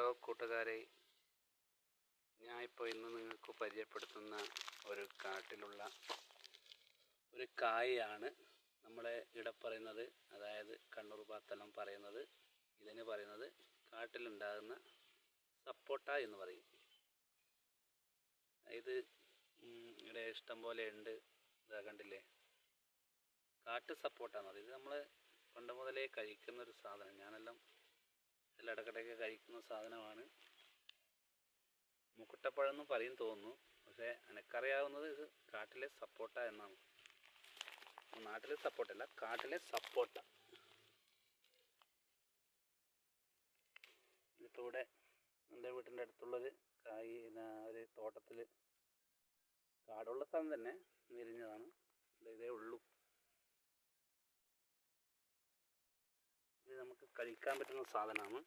Hello കൂട്ടുകാരെ. ഞാൻ ഇപ്പോൾ ഇന്ന് നിങ്ങൾക്ക് പരിചയപ്പെടുത്തുന്ന ഒരു കാട്ടിലുള്ള ഒരു കായയാണ് നമ്മളെ ഇവിടെ പറയുന്നത്. അതായത് കണ്ണൂർ ഭാഗത്തെല്ലാം പറയുന്നത്. ഇതിന് പറയുന്നത് കാട്ടിലുണ്ടാകുന്ന സപ്പോട്ട എന്ന് പറയും. ഇത് ഇവിടെ ഇഷ്ടം പോലെ ഉണ്ട്. ഇതാ കണ്ടില്ലേ? കാട്ട് സപ്പോട്ട എന്ന് പറയും. ഇത് നമ്മൾ പണ്ട് മുതലേ കഴിക്കുന്ന ഒരു സാധനം. ഞാനെല്ലാം ഇതിൽ ഇടയ്ക്കിടയ്ക്ക് കഴിക്കുന്ന സാധനമാണ്. മുക്കുട്ടപ്പഴം എന്ന് പറയും തോന്നുന്നു. പക്ഷേ എനക്കറിയാവുന്നത് ഇത് കാട്ടിലെ സപ്പോട്ട എന്നാണ്. നാട്ടിലെ സപ്പോട്ട അല്ല കാട്ടിലെ സപ്പോട്ട. ഇതിപ്പോൾ ഇവിടെ എന്റെ വീട്ടിന്റെ അടുത്തുള്ളൊരു കായ് ഒരു തോട്ടത്തിൽ കാടുള്ള സ്ഥലം തന്നെ വിരിഞ്ഞതാണ് ഇത് ഇതേ ഉള്ളൂ. കഴിക്കാൻ പറ്റുന്ന സാധനമാണ്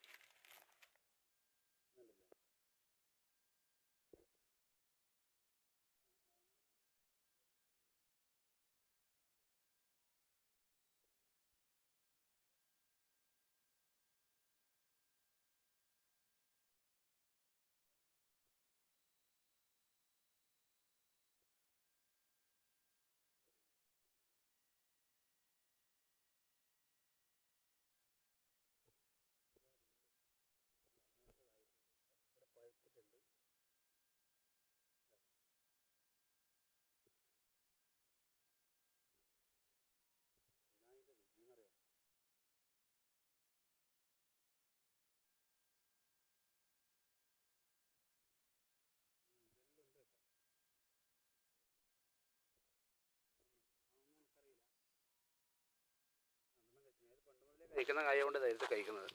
കഴിക്കുന്ന കായ കൊണ്ട് ധൈര്യത്തിൽ കഴിക്കുന്നത്.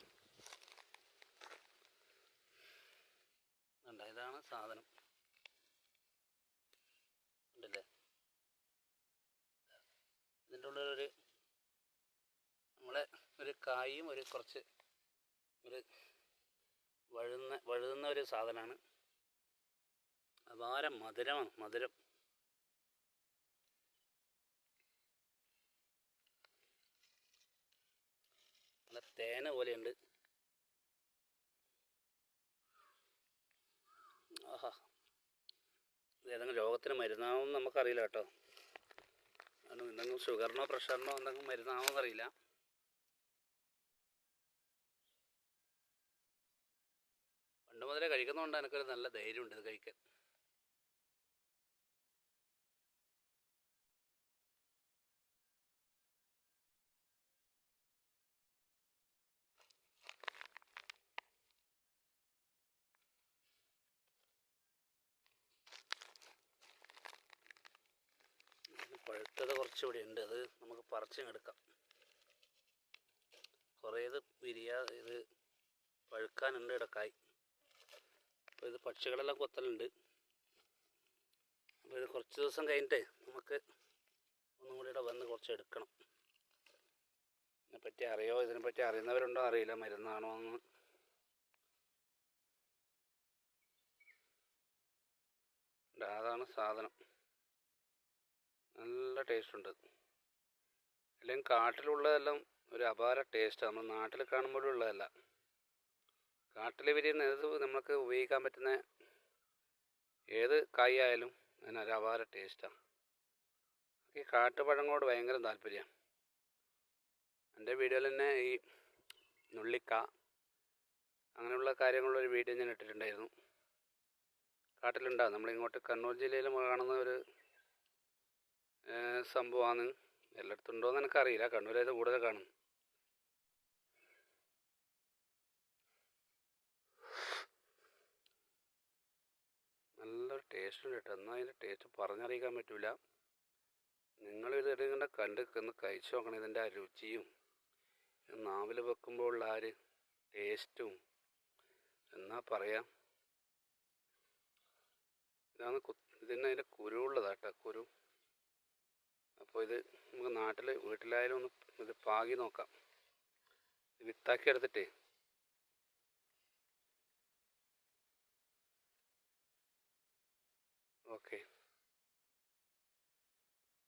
ഇതാണ് സാധനം. ഉണ്ടല്ലേ ഇതിന്റെ ഉള്ളിലൊരു നമ്മളെ ഒരു കായും ഒരു കുറച്ച് ഒരു വഴുന്ന വഴുതുന്ന ഒരു സാധനമാണ്. അപാരം മധുരമാണ് മധുരം. നല്ല തേന പോലെയുണ്ട്. ആഹാ. ഇത് ഏതെങ്കിലും രോഗത്തിന് മരുന്നാവും നമുക്കറിയില്ല കേട്ടോ. കാരണം എന്തെങ്കിലും ഷുഗറിനോ പ്രഷറിനോ എന്തെങ്കിലും മരുന്നാവോ അറിയില്ല. പണ്ട് മുതലേ കഴിക്കുന്നതുകൊണ്ട് എനിക്കൊരു നല്ല ധൈര്യമുണ്ട് ഇത് കഴിക്കാൻ. പഴുത്തത് കുറച്ചുകൂടി ഉണ്ട്. അത് നമുക്ക് പറിച്ചെടുക്കാം കുറേ ഇത് വിരിയാ ഇത് പഴുക്കാനുണ്ട് ഇടക്കായി. അപ്പോൾ ഇത് പക്ഷികളെല്ലാം കൊത്തലുണ്ട്. അപ്പോൾ ഇത് കുറച്ച് ദിവസം കഴിഞ്ഞിട്ട് നമുക്ക് ഒന്നും കൂടി ഇവിടെ വന്ന് കുറച്ച് എടുക്കണം. ഇതിനെപ്പറ്റി അറിയോ? ഇതിനെപ്പറ്റി അറിയുന്നവരുണ്ടോ അറിയില്ല. മരുന്നാണോ എന്ന്. അതാണ് സാധനം. നല്ല ടേസ്റ്റ് ഉണ്ട്. അല്ലെങ്കിൽ കാട്ടിലുള്ളതെല്ലാം ഒരു അപാര ടേസ്റ്റാണ് നമ്മൾ നാട്ടിൽ കാണുമ്പോഴും ഉള്ളതല്ല. കാട്ടിൽ വിരിയുന്ന ഏത് നമുക്ക് ഉപയോഗിക്കാൻ പറ്റുന്ന ഏത് കായ് ആയാലും അതിനൊരു അപാര ടേസ്റ്റാണ് ഈ കാട്ടുപഴങ്ങളോട് ഭയങ്കര താല്പര്യമാണ് എന്റെ വീഡിയോയിൽ തന്നെ ഈ നുള്ളിക്ക അങ്ങനെയുള്ള കാര്യങ്ങളൊരു വീഡിയോ ഞാൻ ഇട്ടിട്ടുണ്ടായിരുന്നു. കാട്ടിലുണ്ടാകും നമ്മളിങ്ങോട്ട് കണ്ണൂർ ജില്ലയിൽ കാണുന്ന ഒരു സംഭവമാണ് എല്ലായിടത്തും ഉണ്ടോയെന്ന് എനിക്കറിയില്ല കണ്ണൂരായത് കൂടുതൽ കാണും. നല്ലൊരു ടേസ്റ്റ് ഉണ്ട് കേട്ടോ. എന്നാൽ അതിന്റെ ടേസ്റ്റ് പറഞ്ഞറിയിക്കാൻ പറ്റില്ല നിങ്ങൾ ഇത് ഇങ്ങനെ കണ്ട് ഒന്ന് കഴിച്ചു നോക്കണം. ഇതിന്റെ ആ രുചിയും നാവിൽ വെക്കുമ്പോൾ ഉള്ള ആ ഒരു ടേസ്റ്റും എന്നാ പറയാം? ഇതാണ് കു ഇതിന് അതിന്റെ കുരുവുള്ളതാട്ടോ കുരു. അപ്പോൾ ഇത് നമുക്ക് നാട്ടിൽ വീട്ടിലായാലും ഒന്ന് ഇത് പാകി നോക്കാം. വിത്താക്കി എടുത്തിട്ടേ.